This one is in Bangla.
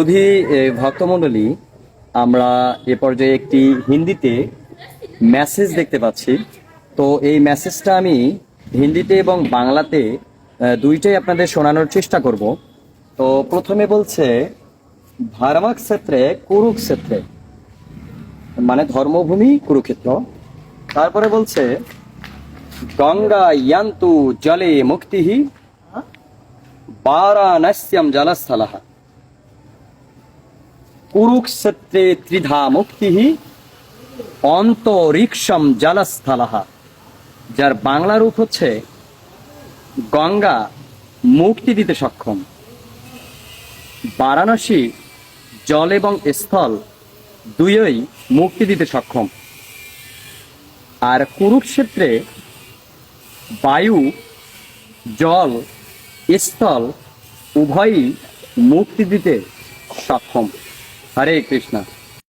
সুধী ভক্তমণ্ডলী, আমরা এ পর্যায়ে একটি হিন্দিতে মেসেজ দেখতে পাচ্ছি। তো এই মেসেজটা আমি হিন্দিতে এবং বাংলাতে দুইটাই আপনাদের শোনানোর চেষ্টা করব। তো প্রথমে বলছে ধর্মক্ষেত্রে কুরুক্ষেত্রে মানে ধর্মভূমি, কুরুক্ষেত্র। তারপরে বলছে, গঙ্গা ইয়ান্তু জলে মুক্তিহি, বারাণস্যম জলস্থলः কুরুক্ষেত্রে ত্রিধা মুক্তি অন্তরিক্ষম জলস্থলः যার বাংলা রূপ হচ্ছে গঙ্গা মুক্তি দিতে সক্ষম। বারাণসী জল এবং স্থল দুইই মুক্তি দিতে সক্ষম। আর কুরুক্ষেত্রে বায়ু, জল, স্থল উভয়ই মুক্তি দিতে সক্ষম। হরে কৃষ্ণ।